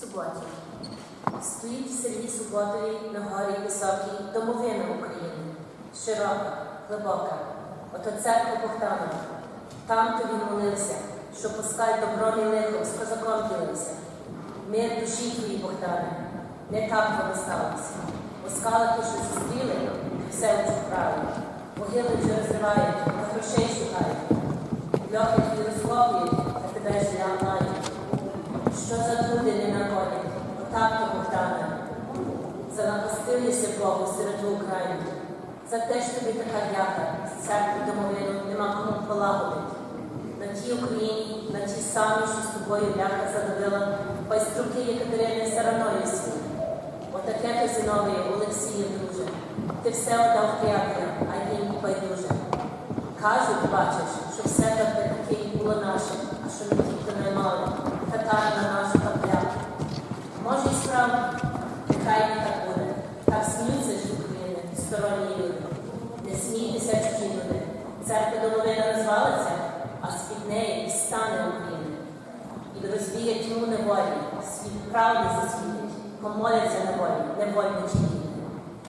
Суботів. Стоїть в селі Суботові на горі високій домовина України. Широка, глибока. Ото церква Богдана. Там то він молився, що пускай добром і лихом з козаком ділився. Мир душі твої, Богдане, не так воно сталося. Бо скалики, що зустріли, все вправи. Могили вже розривають, та грошей шукають. Льохи твої розкопують, а тебе ж не ламають. Що за люди не то Богдане. Занапастилися Богу серед України. За те ж тобі така дяка, з церкви домовину нема кому полагодить. На тій Україні, на тій самій, що з тобою ляха задавила, пайструки Єкатерини Сараною свій. Отаке то Зіновію, Олексію, друже. Ти все отдав приятеля, а їм байдуже. Кажуть, бачиш, що все таке таке і було наше, а що ми тільки не мали, татарина наша капля. Може, і справді, нехай не так буде. Так сміються ж України, сторонні люди. Не смійтеся, люди. Церква домовина розвалиться, а з-під неї стане України. І розвіє тьму неволі, світ правди засвітить, помоляться на волі, невольничі діти.